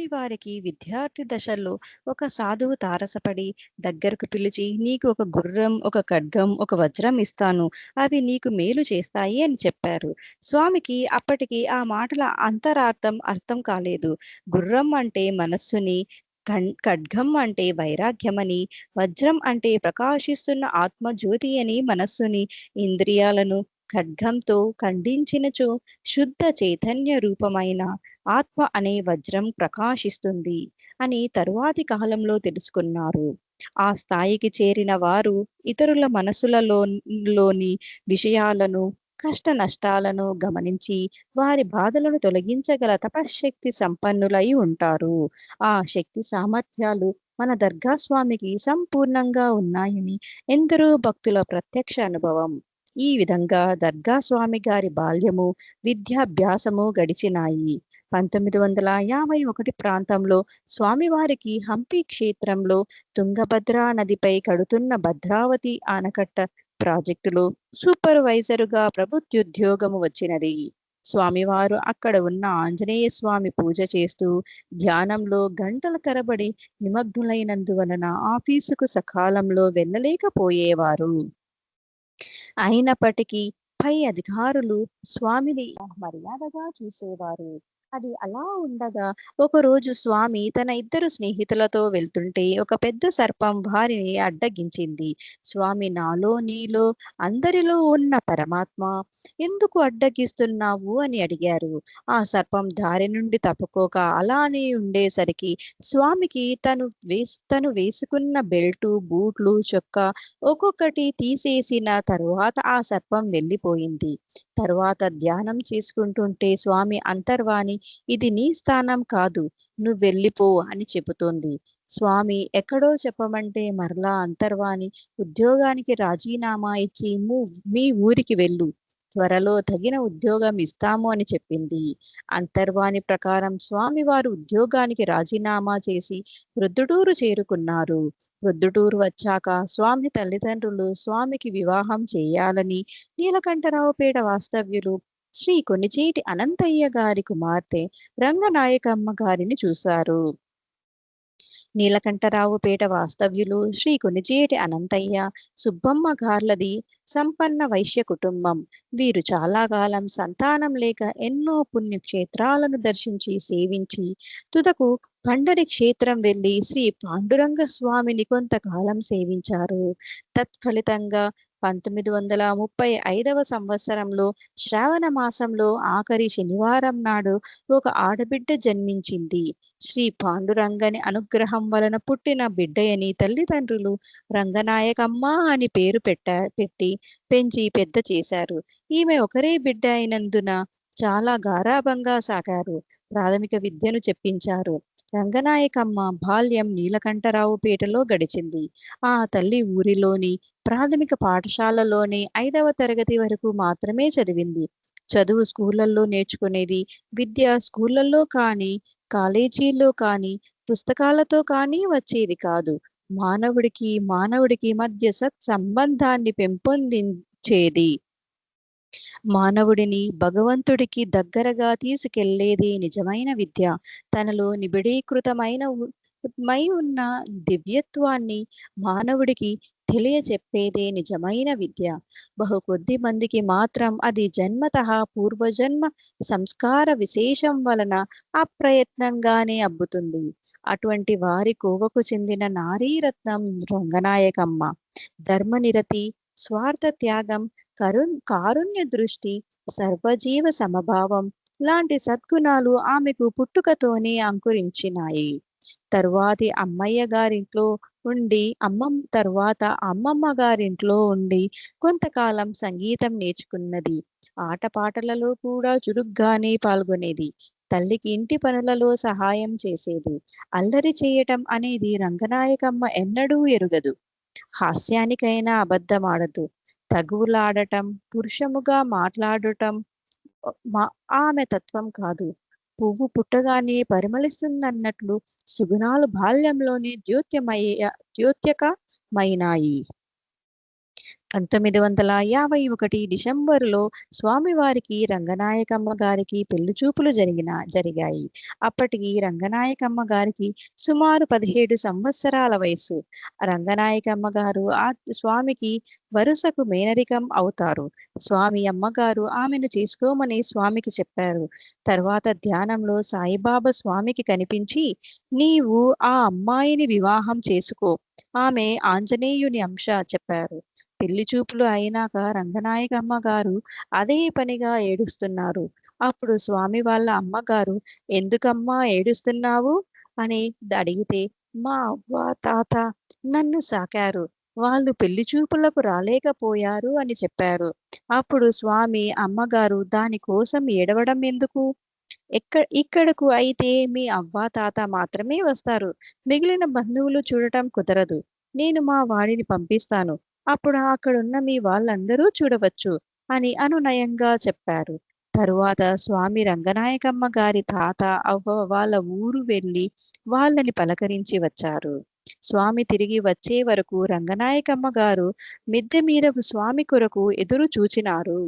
స్వామివారికి విద్యార్థి దశల్లో ఒక సాధువు తారసపడి దగ్గరకు పిలిచి నీకు ఒక గుర్రం ఒక ఖడ్గం ఒక వజ్రం ఇస్తాను. అవి నీకు మేలు చేస్తాయి అని చెప్పారు. స్వామికి అప్పటికి ఆ మాటల అంతరార్థం అర్థం కాలేదు. గుర్రం అంటే మనస్సుని ఖడ్గం అంటే వైరాగ్యమని వజ్రం అంటే ప్రకాశిస్తున్న ఆత్మజ్యోతి అని మనస్సుని ఇంద్రియాలను ఖడ్గంతో ఖండించినచో శుద్ధ చైతన్య రూపమైన ఆత్మ అనే వజ్రం ప్రకాశిస్తుంది అని తరువాతి కాలంలో తెలుసుకున్నారు. ఆ స్థాయికి చేరిన వారు ఇతరుల మనసులలోని విషయాలను కష్ట నష్టాలను గమనించి వారి బాధలను తొలగించగల తపశ్శక్తి సంపన్నులై ఉంటారు. ఆ శక్తి సామర్థ్యాలు మన దర్గా స్వామికి సంపూర్ణంగా ఉన్నాయని ఎందరో భక్తుల ప్రత్యక్ష అనుభవం. ఈ విధంగా దర్గా స్వామి గారి బాల్యము విద్యాభ్యాసము గడిచినాయి. పంతొమ్మిది వందల యాభై ఒకటి ప్రాంతంలో స్వామివారికి హంపి క్షేత్రంలో తుంగభద్రా నదిపై కడుతున్న భద్రావతి ఆనకట్ట ప్రాజెక్టులో సూపర్వైజరుగా ప్రభుత్వోద్యోగము వచ్చినది. స్వామివారు అక్కడ ఉన్న ఆంజనేయ స్వామి పూజ చేస్తూ ధ్యానంలో గంటల తరబడి నిమగ్నులైనందువలన ఆఫీసుకు సకాలంలో వెళ్ళలేకపోయేవారు. అయినప్పటికీ పై అధికారులు స్వామిని మర్యాదగా చూసేవారు. అది అలా ఉండగా ఒకరోజు స్వామి తన ఇద్దరు స్నేహితులతో వెళ్తుంటే ఒక పెద్ద సర్పం వారిని అడ్డగించింది. స్వామి నాలో నీలో అందరిలో ఉన్న పరమాత్మ. ఎందుకు అడ్డగిస్తున్నావు? అని అడిగారు. ఆ సర్పం దారి నుండి తప్పుకోక అలానే ఉండేసరికి స్వామికి తను వేసు తను వేసుకున్న బెల్టు బూట్లు చొక్కా ఒక్కొక్కటి తీసేసిన తరువాత ఆ సర్పం వెళ్ళిపోయింది. తరువాత ధ్యానం చేసుకుంటుంటే స్వామి అంతర్వాణి ఇది నీ స్థానం కాదు నువ్వు వెళ్ళిపో అని చెబుతోంది. స్వామి ఎక్కడో చెప్పమంటే మరలా అంతర్వాణి ఉద్యోగానికి రాజీనామా ఇచ్చి మీ ఊరికి వెళ్ళు. త్వరలో తగిన ఉద్యోగం ఇస్తాము అని చెప్పింది. అంతర్వాణి ప్రకారం స్వామివారు ఉద్యోగానికి రాజీనామా చేసి వృద్ధుటూరు చేరుకున్నారు. వృద్ధుటూరు వచ్చాక స్వామి తల్లిదండ్రులు స్వామికి వివాహం చేయాలని నీలకంఠరావుపేట వాస్తవ్యులు శ్రీ కొనిచేటి అనంతయ్య గారి కుమార్తె రంగనాయకమ్మ గారిని చూశారు. నీలకంఠరావుపేట వాస్తవ్యులు శ్రీ కొనిచేటి అనంతయ్య సుబ్బమ్మ గార్లది సంపన్న వైశ్య కుటుంబం. వీరు చాలా కాలం సంతానం లేక ఎన్నో పుణ్యక్షేత్రాలను దర్శించి సేవించి తుదకు పండరి క్షేత్రం వెళ్ళి శ్రీ పాండురంగ స్వామిని కొంతకాలం సేవించారు. తత్ఫలితంగా పంతొమ్మిది వందల ముప్పై ఐదవ సంవత్సరంలో శ్రావణ మాసంలో ఆఖరి శనివారం నాడు ఒక ఆడబిడ్డ జన్మించింది. శ్రీ పాండురంగని అనుగ్రహం వలన పుట్టిన బిడ్డయని తల్లిదండ్రులు రంగనాయకమ్మ అని పేరు పెట్ట పెట్టి పెంచి పెద్ద చేశారు. ఈమె ఒకరే బిడ్డ అయినందున చాలా గారాభంగా సాగారు. ప్రాథమిక విద్యను చెప్పించారు. రంగనాయకమ్మ బాల్యం నీలకంఠరావుపేటలో గడిచింది. ఆ తల్లి ఊరిలోని ప్రాథమిక పాఠశాలలోనే ఐదవ తరగతి వరకు మాత్రమే చదివింది. చదువు స్కూళ్ళల్లో నేర్చుకునేది విద్య స్కూళ్ళల్లో కానీ కాలేజీల్లో కానీ పుస్తకాలతో కానీ వచ్చేది కాదు. మానవుడికి మానవుడికి మధ్య సత్సంబంధాన్ని పెంపొందించేది. మానవుడిని భగవంతుడికి దగ్గరగా తీసుకెళ్ళేది నిజమైన విద్య. తనలో నిబిడీకృతమైన మై ఉన్న దివ్యత్వాన్ని మానవుడికి తెలియచెప్పేదే నిజమైన విద్య. బహు కొద్ది మందికి మాత్రం అది జన్మత పూర్వజన్మ సంస్కార విశేషం వలన అప్రయత్నంగానే అబ్బుతుంది. అటువంటి వారి కోవకు చెందిన నారీరత్నం రంగనాయకమ్మ. ధర్మనిరతి స్వార్థ త్యాగం కరు కారుణ్య దృష్టి సర్వజీవ సమభావం లాంటి సద్గుణాలు ఆమెకు పుట్టుకతోనే అంకురించినాయి. తరువాతి అమ్మయ్య గారింట్లో ఉండి అమ్మమ్మ తరువాత అమ్మమ్మ గారింట్లో ఉండి కొంతకాలం సంగీతం నేర్చుకున్నది. ఆటపాటలలో కూడా చురుగ్గానే పాల్గొనేది. తల్లికి ఇంటి పనులలో సహాయం చేసేది. అల్లరి చేయటం అనేది రంగనాయకమ్మ ఎన్నడూ ఎరుగదు. హాస్యానికైనా అబద్ధమాడదు. తగువులాడటం పురుషముగా మాట్లాడటం మా ఆమె తత్వం కాదు. పువ్వు పుట్టగానే పరిమళిస్తుందన్నట్లు సుగుణాలు బాల్యంలోనే ద్యోత్యమయ్య ద్యోత్యకమైనాయి. పంతొమ్మిది వందల యాభై ఒకటి డిసెంబరులో స్వామివారికి రంగనాయకమ్మ గారికి పెళ్ళి చూపులు జరిగిన జరిగాయి. అప్పటికి రంగనాయకమ్మ గారికి సుమారు పదిహేడు సంవత్సరాల వయసు రంగనాయకమ్మ గారు ఆ స్వామికి వరుసకు మేనరికం అవుతారు. స్వామి అమ్మగారు ఆమెను చేసుకోమని స్వామికి చెప్పారు. తర్వాత ధ్యానంలో సాయిబాబా స్వామికి కనిపించి నీవు ఆ అమ్మాయిని వివాహం చేసుకో ఆమె ఆంజనేయుని అంశ చెప్పారు. పెళ్ళి చూపులు అయినాక రంగనాయకమ్మ గారు అదే పనిగా ఏడుస్తున్నారు. అప్పుడు స్వామి వాళ్ళ అమ్మగారు ఎందుకమ్మా ఏడుస్తున్నావు? అని అడిగితే మా అవ్వ తాత నన్ను సాకారు. వాళ్ళు పెళ్ళి చూపులకు రాలేకపోయారు అని చెప్పారు. అప్పుడు స్వామి అమ్మగారు దానికోసం ఏడవడం ఎందుకు? ఎక్క ఇక్కడకు అయితే మీ అవ్వ తాత మాత్రమే వస్తారు. మిగిలిన బంధువులు చూడటం కుదరదు. నేను మా వాడిని పంపిస్తాను. అప్పుడు అక్కడున్న మీ వాళ్ళందరూ చూడవచ్చు అని అనునయంగా చెప్పారు. తరువాత స్వామి రంగనాయకమ్మ గారి తాత అవ్వ వాళ్ళ ఊరు వెళ్ళి వాళ్ళని పలకరించి వచ్చారు. స్వామి తిరిగి వచ్చే వరకు రంగనాయకమ్మ గారు మిద్దె మీద స్వామి కొరకు ఎదురు చూచినారు.